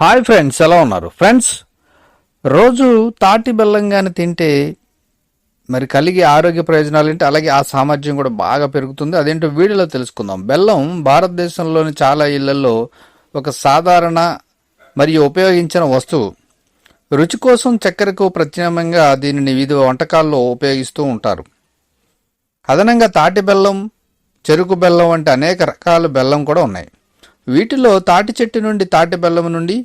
Hi friends ఎలా ఉన్నారు? Friends రోజు తాటి బెల్లం కానీ తింటే మరి కలిగే ఆరోగ్య ప్రయోజనాలు ఏంటి? అలాగే ఆ సామర్థ్యం కూడా బాగా పెరుగుతుంది. అదేంటో వీడియోలో తెలుసుకుందాం. బెల్లం భారతదేశంలోని చాలా ఇళ్ళలో ఒక సాధారణ మరియు ఉపయోగించిన వస్తువు. రుచి కోసం చక్కెరకు ప్రత్యామ్నాయంగా దీనిని వివిధ వంటకాల్లో ఉపయోగిస్తూ ఉంటారు. అదనంగా తాటి బెల్లం చెరుకు బెల్లం వంటి అనేక రకాల బెల్లం కూడా ఉన్నాయి. వీటిలో తాటి చెట్టు నుండి తాటి బెల్లం నుండి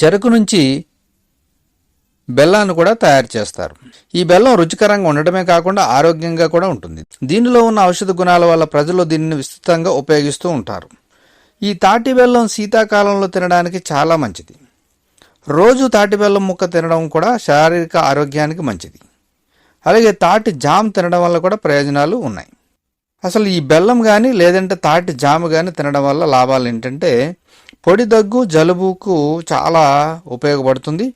చెరుకు నుంచి బెల్లాన్ని కూడా తయారు చేస్తారు. ఈ బెల్లం రుచికరంగా ఉండటమే కాకుండా ఆరోగ్యంగా కూడా ఉంటుంది. దీనిలో ఉన్న ఔషధ గుణాల వల్ల ప్రజలు దీనిని విస్తృతంగా ఉపయోగిస్తూ ఉంటారు. ఈ తాటి బెల్లం శీతాకాలంలో తినడానికి చాలా మంచిది. రోజు తాటి బెల్లం ముక్క తినడం కూడా శారీరక ఆరోగ్యానికి మంచిది. అలాగే తాటి జామ్ తినడం వల్ల కూడా ప్రయోజనాలు ఉన్నాయి. అసలు ఈ బెల్లం కానీ లేదంటే తాటి జామ కానీ తినడం వల్ల లాభాలు ఏంటంటే పొడి దగ్గు జలుబుకు చాలా ఉపయోగపడుతుంది.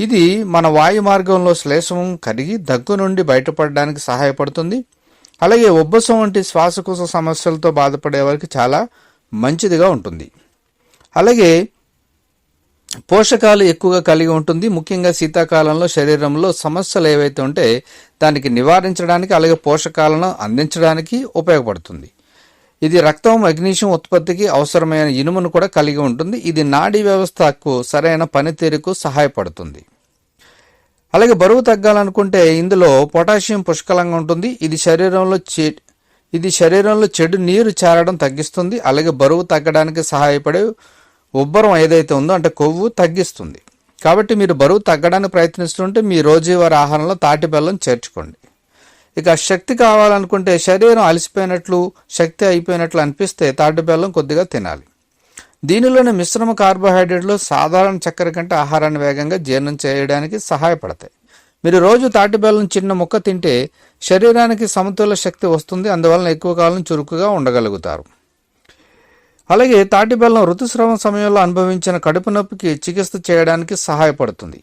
ఇది మన వాయు మార్గంలో శ్లేషం కరిగి దగ్గు నుండి బయటపడడానికి సహాయపడుతుంది. అలాగే ఉబ్బసం వంటి శ్వాసకోశ సమస్యలతో బాధపడే వారికి చాలా మంచిదిగా ఉంటుంది. అలాగే పోషకాలు ఎక్కువగా కలిగి ఉంటుంది. ముఖ్యంగా శీతాకాలంలో శరీరంలో సమస్యలు ఏవైతే ఉంటే దానికి నివారించడానికి అలాగే పోషకాలను అందించడానికి ఉపయోగపడుతుంది. ఇది రక్తం మెగ్నీషియం ఉత్పత్తికి అవసరమైన ఇనుమును కూడా కలిగి ఉంటుంది. ఇది నాడీ వ్యవస్థకు సరైన పనితీరుకు సహాయపడుతుంది. అలాగే బరువు తగ్గాలనుకుంటే ఇందులో పొటాషియం పుష్కలంగా ఉంటుంది. ఇది శరీరంలో చె ఇది శరీరంలో చెడు నీరు చేరడం తగ్గిస్తుంది. అలాగే బరువు తగ్గడానికి సహాయపడే ఉబ్బరం ఏదైతే ఉందో అంటే కొవ్వు తగ్గిస్తుంది. కాబట్టి మీరు బరువు తగ్గడానికి ప్రయత్నిస్తుంటే మీ రోజువారి ఆహారంలో తాటి బెల్లం చేర్చుకోండి. ఇక శక్తి కావాలనుకుంటే శరీరం అలసిపోయినట్లు శక్తి అయిపోయినట్లు అనిపిస్తే తాటి బెల్లం కొద్దిగా తినాలి. దీనిలోని మిశ్రమ కార్బోహైడ్రేట్లు సాధారణ చక్కెర కంటే ఆహారాన్ని వేగంగా జీర్ణం చేయడానికి సహాయపడతాయి. మీరు రోజు తాటి బెల్లం చిన్న ముక్క తింటే శరీరానికి సమతుల శక్తి వస్తుంది అందువలన ఎక్కువ కాలం చురుకుగా ఉండగలుగుతారు. అలాగే తాటి బెల్లం ఋతుస్రావం సమయంలో అనుభవించిన కడుపు నొప్పికి చికిత్స చేయడానికి సహాయపడుతుంది.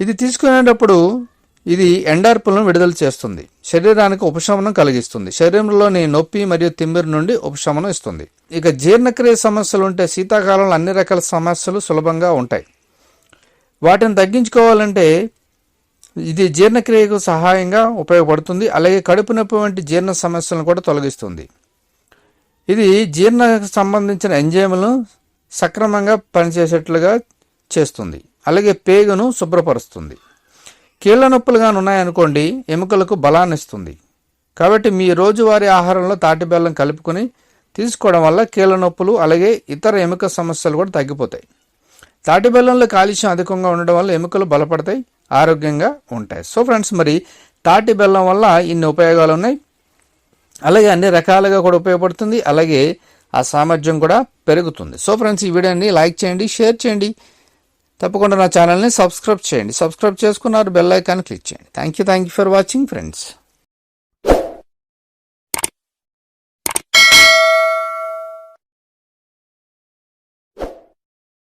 ఇది తీసుకునేటప్పుడు ఇది ఎండార్పులను విడుదల చేస్తుంది. శరీరానికి ఉపశమనం కలిగిస్తుంది. శరీరంలోని నొప్పి మరియు తిమ్మిరి నుండి ఉపశమనం ఇస్తుంది. ఇక జీర్ణక్రియ సమస్యలు ఉంటే శీతాకాలంలో అన్ని రకాల సమస్యలు సులభంగా ఉంటాయి. వాటిని తగ్గించుకోవాలంటే ఇది జీర్ణక్రియకు సహాయంగా ఉపయోగపడుతుంది. అలాగే కడుపు నొప్పి వంటి జీర్ణ సమస్యలను కూడా తొలగిస్తుంది. ఇది జీర్ణకు సంబంధించిన ఎంజైములను సక్రమంగా పనిచేసేట్లుగా చేస్తుంది. అలాగే పేగును శుభ్రపరుస్తుంది. కీళ్ళ నొప్పులుగా ఉన్నాయనుకోండి ఎముకలకు బలాన్ని ఇస్తుంది కాబట్టి మీ రోజువారీ ఆహారంలో తాటి బెల్లం కలుపుకొని తీసుకోవడం వల్ల కీళ్ళ నొప్పులు అలాగే ఇతర ఎముక సమస్యలు కూడా తగ్గిపోతాయి. తాటి బెల్లంలో కాలుష్యం అధికంగా ఉండడం వల్ల ఎముకలు బలపడతాయి ఆరోగ్యంగా ఉంటాయి. సో ఫ్రెండ్స్ మరి తాటి బెల్లం వల్ల ఇన్ని ఉపయోగాలు ఉన్నాయి? అలాగే అన్ని రకాలుగా కూడా ఉపయోగపడుతుంది. అలాగే ఆ సామర్థ్యం కూడా పెరుగుతుంది. సో ఫ్రెండ్స్ ఈ వీడియోని లైక్ చేయండి షేర్ చేయండి. తప్పకుండా నా ఛానల్ని సబ్స్క్రైబ్ చేయండి. సబ్స్క్రైబ్ చేసుకున్నారు బెల్ ఐకాన్ క్లిక్ చేయండి. Thank you thank you for watching friends.